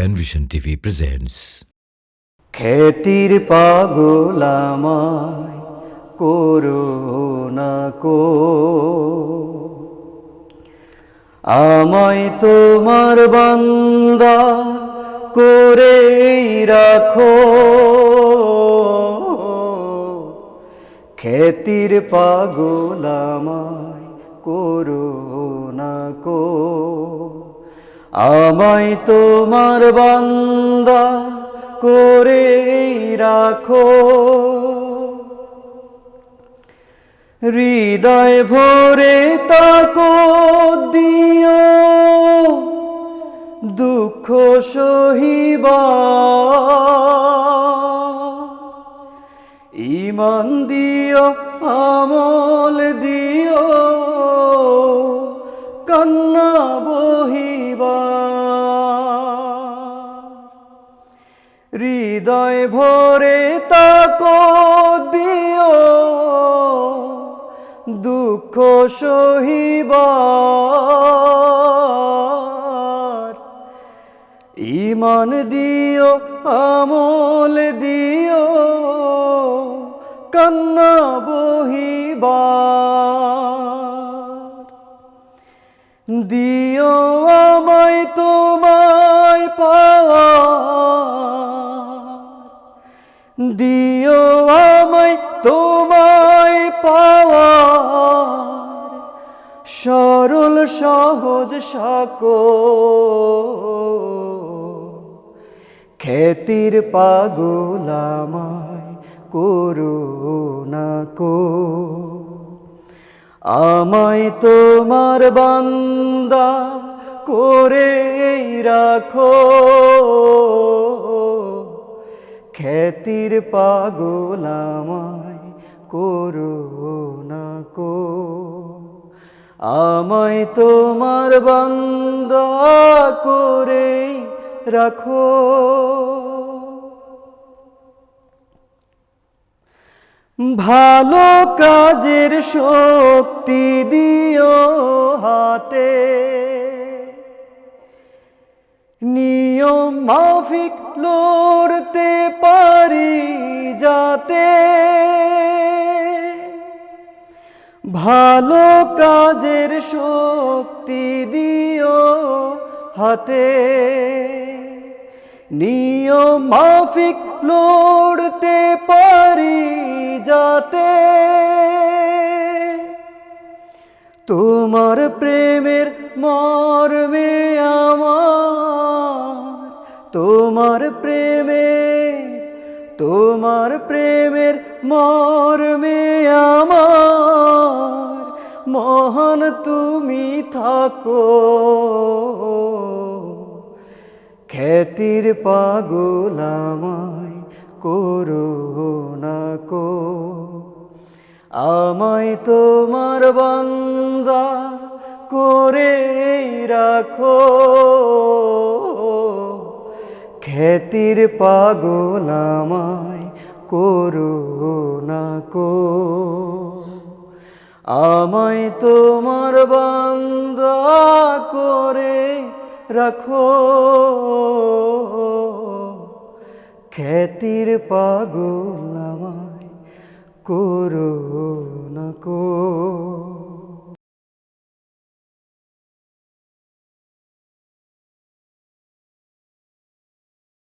Penvision TV presents খ্যাতির পাগলামায় করোনা কো। আমায় তোমার বান্দা করে রাখো। খ্যাতির পাগলামায় করোনা কো। আমায় তোমার বান্দা করে রাখো। হৃদয় ভরে তাকো, দিও। দুঃখ সহিবা। ইমান দিও, আমল দিও। হৃদয় ভরে তাকো দিও। দুঃখ সহিবার ইমান দিও আমল দিও। কন্যা বহিবার। দিও তোমায় পাওয়া সরল, সহজ সাকো খ্যাতির পাগলামায় করুণা কো। আমায় তোমার বান্দা করে রাখো। খ্যাতির পাগলামায় করুণা কো। আমায় তোমার বান্দা করে রাখো। ভালো কাজের শক্তি দিও হাতে। নিয়ম মাফিক লড়তে পারি যাতে ভালো কাজের শক্তি দিও হাতে। নিয়ম মাফিক লড়তে পারি যাতে। তোমার প্রেমের মর্মে আমার, তোমার প্রেমে তোমার প্রেমের মর্মে আমার মহান তুমি থাকো। খ্যাতির পাগলামায় করুণা কো। আমায় তোমার বান্দা করে রাখো। খ্যাতির পাগলামায় করুণা কো। আমায় তোমার বান্দা করে রাখো। খ্যাতির পাগল আমায় করো না কো।